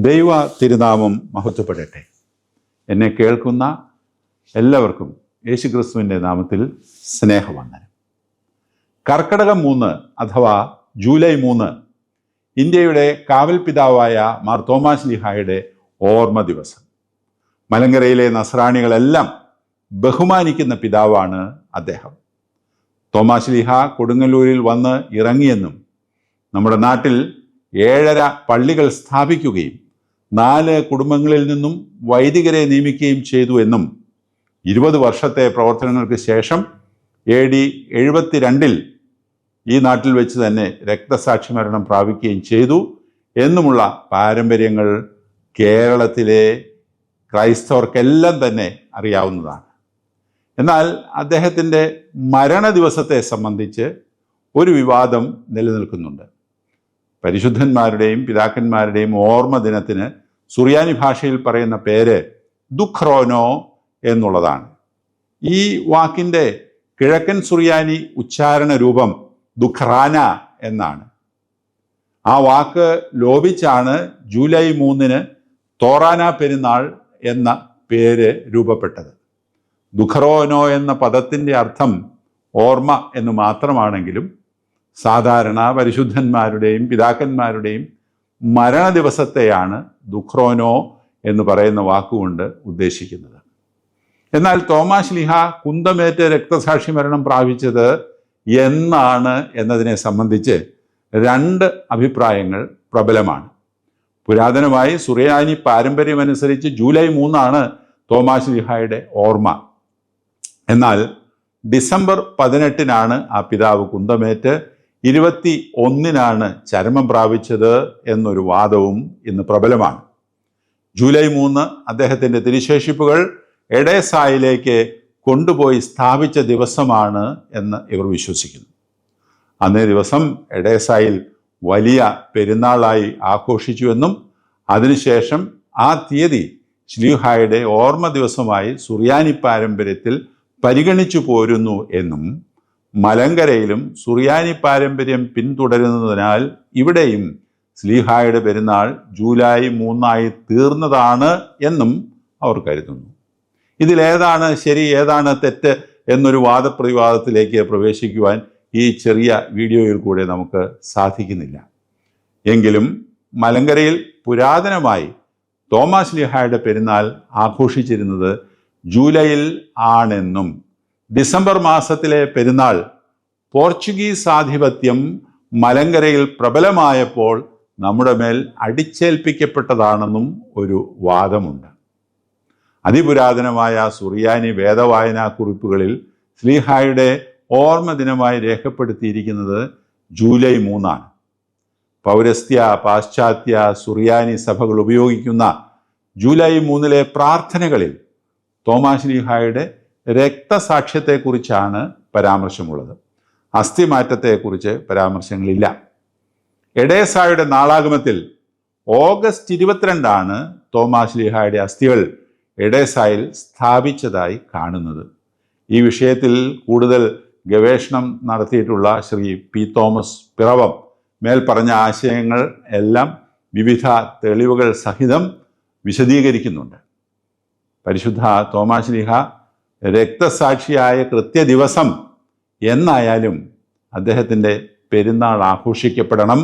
ദൈവ തിരുനാമം മഹത്വപ്പെടട്ടെ. എന്നെ കേൾക്കുന്ന എല്ലാവർക്കും യേശുക്രിസ്തുവിന്റെ നാമത്തിൽ സ്നേഹവന്ദനം. കർക്കടകം മൂന്ന് അഥവാ ജൂലൈ മൂന്ന് ഇന്ത്യയുടെ കാവൽ പിതാവായ മാർ തോമാസ് ലിഹായുടെ ഓർമ്മ ദിവസം. മലങ്കരയിലെ നസ്രാണികളെല്ലാം ബഹുമാനിക്കുന്ന പിതാവാണ് അദ്ദേഹം. തോമാസ് ലിഹ കൊടുങ്ങല്ലൂരിൽ വന്ന് ഇറങ്ങിയെന്നും നമ്മുടെ നാട്ടിൽ ഏഴര പള്ളികൾ സ്ഥാപിക്കുകയും നാല് കുടുംബങ്ങളിൽ നിന്നും വൈദികരെ നിയമിക്കുകയും ചെയ്തു എന്നും ഇരുപത് വർഷത്തെ പ്രവർത്തനങ്ങൾക്ക് ശേഷം എ ഡി എഴുപത്തിരണ്ടിൽ ഈ നാട്ടിൽ വെച്ച് തന്നെ രക്തസാക്ഷി മരണം പ്രാപിക്കുകയും ചെയ്തു എന്നുമുള്ള പാരമ്പര്യങ്ങൾ കേരളത്തിലെ ക്രൈസ്തവർക്കെല്ലാം തന്നെ അറിയാവുന്നതാണ്. എന്നാൽ അദ്ദേഹത്തിന്റെ മരണ ദിവസത്തെ സംബന്ധിച്ച് ഒരു വിവാദം നിലനിൽക്കുന്നുണ്ട്. പരിശുദ്ധന്മാരുടെയും പിതാക്കന്മാരുടെയും ഓർമ്മ ദിനത്തിന് സുറിയാനി ഭാഷയിൽ പറയുന്ന പേര് ദുഃഖ്രോനോ എന്നുള്ളതാണ്. ഈ വാക്കിന്റെ കിഴക്കൻ സുറിയാനി ഉച്ചാരണ രൂപം ദുഃഖറാന എന്നാണ്. ആ വാക്ക് ലോപിച്ചാണ് ജൂലൈ മൂന്നിന് തോറാന പെരുന്നാൾ എന്ന പേര് രൂപപ്പെട്ടത്. ദുഖ്രോനോ എന്ന പദത്തിന്റെ അർത്ഥം ഓർമ്മ എന്ന് മാത്രമാണെങ്കിലും സാധാരണ പരിശുദ്ധന്മാരുടെയും പിതാക്കന്മാരുടെയും മരണ ദിവസത്തെയാണ് ദുഃഖ്രോനോ എന്ന് പറയുന്ന വാക്കുകൊണ്ട് ഉദ്ദേശിക്കുന്നത്. എന്നാൽ തോമാ ലിഹ കുന്തമേറ്റ് രക്തസാക്ഷി മരണം പ്രാപിച്ചത് എന്നാണ് എന്നതിനെ സംബന്ധിച്ച് രണ്ട് അഭിപ്രായങ്ങൾ പ്രബലമാണ്. പുരാതനമായി സുറിയാനി പാരമ്പര്യമനുസരിച്ച് ജൂലൈ മൂന്നാണ് തോമാ ലിഹായുടെ ഓർമ്മ. എന്നാൽ ഡിസംബർ പതിനെട്ടിനാണ് ആ പിതാവ് കുന്തമേറ്റ് ഇരുപത്തി ഒന്നിനാണ് ചരമം പ്രാപിച്ചത് എന്നൊരു വാദവും ഇന്ന് പ്രബലമാണ്. ജൂലൈ മൂന്ന് അദ്ദേഹത്തിന്റെ തിരുശേഷിപ്പുകൾ എഡേസായിലേക്ക് കൊണ്ടുപോയി സ്ഥാപിച്ച ദിവസമാണ് എന്ന് ഇവർ വിശ്വസിക്കുന്നു. അന്നേ ദിവസം എഡേസായിൽ വലിയ പെരുന്നാളായി ആഘോഷിച്ചുവെന്നും അതിനുശേഷം ആ തീയതി ശ്ലീഹായുടെ ഓർമ്മ ദിവസമായി സുറിയാനി പാരമ്പര്യത്തിൽ പരിഗണിച്ചു പോരുന്നു എന്നും മലങ്കരയിലും സുറിയാനി പാരമ്പര്യം പിന്തുടരുന്നതിനാൽ ഇവിടെയും സ്ലീഹായുടെ പെരുന്നാൾ ജൂലൈ മൂന്നായി തീർന്നതാണ് എന്നും അവർ കരുതുന്നു. ഇതിലേതാണ് ശരി ഏതാണ് തെറ്റ് എന്നൊരു വാദപ്രതിവാദത്തിലേക്ക് പ്രവേശിക്കുവാൻ ഈ ചെറിയ വീഡിയോയിൽ കൂടെ നമുക്ക് സാധിക്കുന്നില്ല. എങ്കിലും മലങ്കരയിൽ പുരാതനമായി തോമാസ് ലിഹായുടെ പെരുന്നാൾ ആഘോഷിച്ചിരുന്നത് ജൂലൈയിൽ ആണെന്നും ഡിസംബർ മാസത്തിലെ പെരുന്നാൾ പോർച്ചുഗീസ് ആധിപത്യം മലങ്കരയിൽ പ്രബലമായപ്പോൾ നമ്മുടെ മേൽ അടിച്ചേൽപ്പിക്കപ്പെട്ടതാണെന്നും ഒരു വാദമുണ്ട്. അതിപുരാതനമായ സുറിയാനി വേദവായനാ കുറിപ്പുകളിൽ ശ്രീഹായുടെ ഓർമ്മ ദിനമായി രേഖപ്പെടുത്തിയിരിക്കുന്നത് ജൂലൈ മൂന്നാണ്. പൗരസ്ത്യ പാശ്ചാത്യ സുറിയാനി സഭകൾ ഉപയോഗിക്കുന്ന ജൂലൈ മൂന്നിലെ പ്രാർത്ഥനകളിൽ തോമാശ്ലീഹായുടെ രക്തസാക്ഷ്യത്തെക്കുറിച്ചാണ് പരാമർശമുള്ളത്. അസ്ഥിമാറ്റത്തെക്കുറിച്ച് പരാമർശങ്ങളില്ല. എഡേസായുടെ നാളാഗമത്തിൽ ഓഗസ്റ്റ് ഇരുപത്തിരണ്ടാണ് തോമാസ് ലിഹായുടെ അസ്ഥികൾ എഡേസായിൽ സ്ഥാപിച്ചതായി കാണുന്നത്. ഈ വിഷയത്തിൽ കൂടുതൽ ഗവേഷണം നടത്തിയിട്ടുള്ള ശ്രീ പി തോമസ് പിറവം മേൽപ്പറഞ്ഞ ആശയങ്ങൾ എല്ലാം വിവിധ തെളിവുകൾ സഹിതം വിശദീകരിക്കുന്നുണ്ട്. പരിശുദ്ധ തോമാശ്ലീഹ രക്തസാക്ഷിയായ കൃത്യദിവസം എന്നായാലും അദ്ദേഹത്തിന്റെ പെരുന്നാൾ ആഘോഷിക്കപ്പെടണം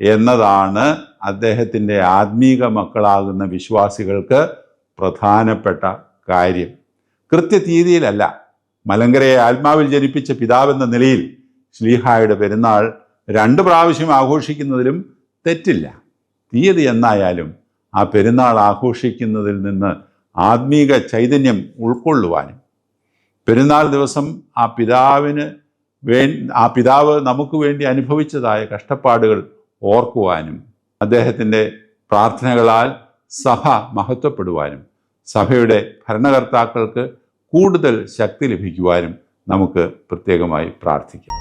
എന്നതാണ് അദ്ദേഹത്തിന്റെ ആത്മീക മക്കളാകുന്ന വിശ്വാസികൾക്ക് പ്രധാനപ്പെട്ട കാര്യം. കൃത്യ തീയതിയിലല്ല മലങ്കരയെ ആത്മാവിൽ ജനിപ്പിച്ച പിതാവെന്ന നിലയിൽ ശ്ലീഹായുടെ പെരുന്നാൾ രണ്ട് പ്രാവശ്യം ആഘോഷിക്കുന്നതിലും തെറ്റില്ല. തീയതി എന്നായാലും ആ പെരുന്നാൾ ആഘോഷിക്കുന്നതിൽ നിന്ന് ആത്മീക ചൈതന്യം ഉൾക്കൊള്ളുവാനും. പെരുന്നാൾ ദിവസം ആ പിതാവിന് വേ ആ പിതാവ് നമുക്ക് വേണ്ടി അനുഭവിച്ചതായ കഷ്ടപ്പാടുകൾ ഓർക്കുവാനും അദ്ദേഹത്തിന്റെ പ്രാർത്ഥനകളാൽ സഭ മഹത്വപ്പെടുവാനും സഭയുടെ ഭരണകർത്താക്കൾക്ക് കൂടുതൽ ശക്തി ലഭിക്കുവാനും നമുക്ക് പ്രത്യേകമായി പ്രാർത്ഥിക്കാം.